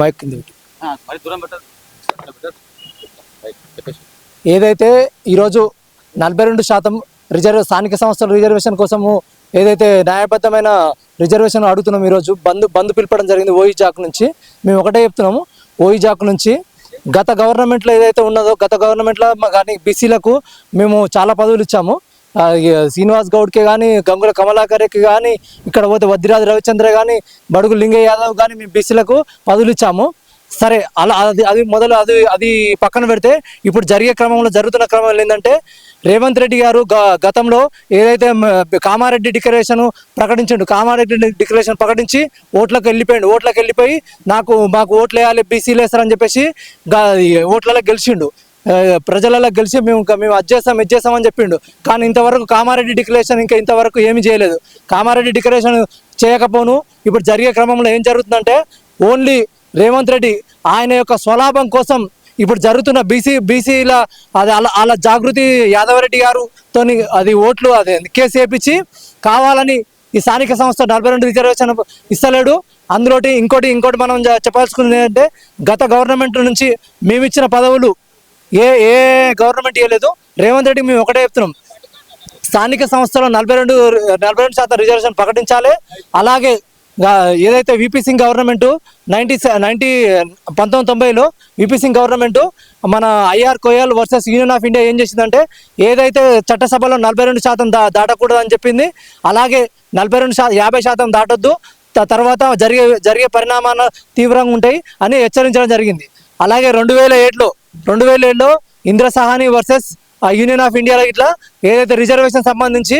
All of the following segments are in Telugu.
మైక్ కింద ఏదైతే ఈరోజు నలభై రెండు శాతం రిజర్వ్ స్థానిక సంస్థల రిజర్వేషన్ కోసము ఏదైతే న్యాయబద్ధమైన రిజర్వేషన్ అడుగుతున్నాం ఈరోజు బంద్ బంద్ పిలపడం జరిగింది ఓయి జాక్ నుంచి. మేము ఒకటే చెప్తున్నాము ఓయి జాక్ నుంచి గత గవర్నమెంట్లో ఏదైతే ఉన్నదో గత గవర్నమెంట్లో కానీ బీసీలకు మేము చాలా పదవులు ఇచ్చాము. శ్రీనివాస్ గౌడ్కే కానీ గంగుల కమలాకర్కి కానీ ఇక్కడ పోతే వద్దిరాజు రవిచంద్ర కానీ బడుగు లింగయ్య యాదవ్ కానీ మేము బీసీలకు పదులు ఇచ్చాము. సరే అలా అది అది మొదలు అది అది పక్కన పెడితే ఇప్పుడు జరిగే క్రమంలో జరుగుతున్న క్రమంలో ఏంటంటే రేవంత్ రెడ్డి గారు గ- గతంలో ఏదైతే కామారెడ్డి డిక్లరేషన్ ప్రకటించండు కామారెడ్డి డిక్లరేషన్ ప్రకటించి ఓట్లకు వెళ్ళిపోయాడు. ఓట్లకు వెళ్ళిపోయి నాకు మాకు ఓట్లు వేయాలి బీసీలు వేస్తారని చెప్పేసి ఓట్లలో గెలిచిండు. ప్రజలలో గెలిచి మేము ఇంకా మేము అది చేస్తాం ఇది చేస్తామని చెప్పిండు. కానీ ఇంతవరకు కామారెడ్డి డిక్లరేషన్ ఇంకా ఇంతవరకు ఏమీ చేయలేదు. కామారెడ్డి డిక్లరేషన్ చేయకపోను ఇప్పుడు జరిగే క్రమంలో ఏం జరుగుతుందంటే ఓన్లీ రేవంత్ రెడ్డి ఆయన యొక్క స్వలాభం కోసం ఇప్పుడు జరుగుతున్న బీసీ బీసీల అది అలా అలా జాగృతి యాదవరెడ్డి గారుతో అది ఓట్లు అది కేసు వేపించి కావాలని ఈ స్థానిక సంస్థ నలభై రెండు రిజర్వేషన్ ఇస్తలేడు. అందులోటి ఇంకోటి ఇంకోటి మనం చెప్పాల్సుకుంది ఏంటంటే గత గవర్నమెంట్ నుంచి మేమిచ్చిన పదవులు ఏ ఏ గవర్నమెంట్ ఇవ్వలేదు. రేవంత్ రెడ్డి మేము ఒకటే చెప్తున్నాం. స్థానిక సంస్థలో నలభై రెండు నలభై రెండు శాతం రిజర్వేషన్ ప్రకటించాలి. అలాగే ఏదైతే V P Singh government ninety ninety పంతొమ్మిది తొంభైలో విపి సింగ్ గవర్నమెంటు మన I R Coelho versus union of India ఏం చేసిందంటే ఏదైతే చట్టసభలో నలభై రెండు శాతం దా దాటకూడదని చెప్పింది అలాగే నలభై రెండు శాతం యాభై శాతం దాటొద్దు త- తర్వాత జరిగే జరిగే పరిణామాలు తీవ్రంగా ఉంటాయి అని హెచ్చరించడం జరిగింది. అలాగే రెండు వేల ఏడులో రెండు వేల ఏడులో Indira Sawhney versus union of ఇండియాలో ఇట్లా ఏదైతే రిజర్వేషన్ సంబంధించి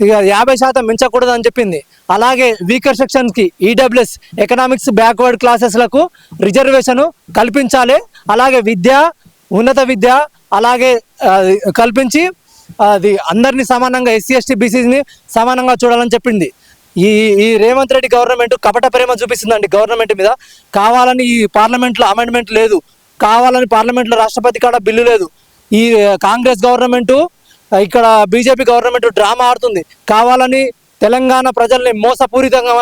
ఇక యాభై శాతం మించకూడదు అని చెప్పింది అలాగే weaker సెక్షన్స్కి E W S economics backward క్లాసెస్లకు reservation కల్పించాలి అలాగే విద్య ఉన్నత విద్య అలాగే కల్పించి అది అందరినీ సమానంగా ఎస్సీ ఎస్టీ బీసీని సమానంగా చూడాలని చెప్పింది. ఈ ఈ రేవంత్ రెడ్డి గవర్నమెంట్ కపట ప్రేమ చూపిస్తుందండి గవర్నమెంట్ మీద. కావాలని ఈ పార్లమెంట్లో అమెండ్మెంట్ లేదు. కావాలని పార్లమెంట్లో రాష్ట్రపతి కాడ బిల్లు లేదు. ఈ కాంగ్రెస్ గవర్నమెంట్ ఇక్కడ బీజేపీ గవర్నమెంట్ డ్రామా ఆడుతుంది. కావాలని తెలంగాణ ప్రజల్ని మోసపూరితంగా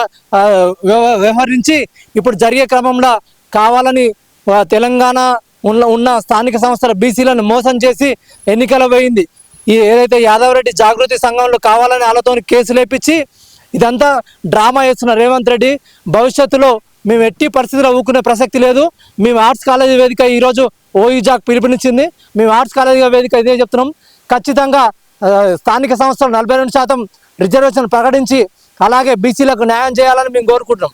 వ్యవ- వ్యవహరించి ఇప్పుడు జరిగే క్రమంలో కావాలని తెలంగాణ ఉన్న ఉన్న స్థానిక సంస్థల బీసీలను మోసం చేసి ఎన్నికల పోయింది. ఈ ఏదైతే యాదవరెడ్డి జాగృతి సంఘంలో కావాలని వాళ్ళతో కేసులు ఇదంతా డ్రామా చేస్తున్న రేవంత్ రెడ్డి భవిష్యత్తులో మేము ఎట్టి పరిస్థితిలో ఊకునే ప్రసక్తి లేదు. మేము ఆర్ట్స్ కాలేజీ వేదిక ఈరోజు ఓఈజాక్ పిలుపునిచ్చింది. మేము ఆర్ట్స్ కాలేజీ వేదిక ఇదే చెప్తున్నాం. ఖచ్చితంగా స్థానిక సంస్థలు నలభై రెండు శాతం రిజర్వేషన్ ప్రకటించి అలాగే బీసీలకు న్యాయం చేయాలని మేము కోరుకుంటున్నాం.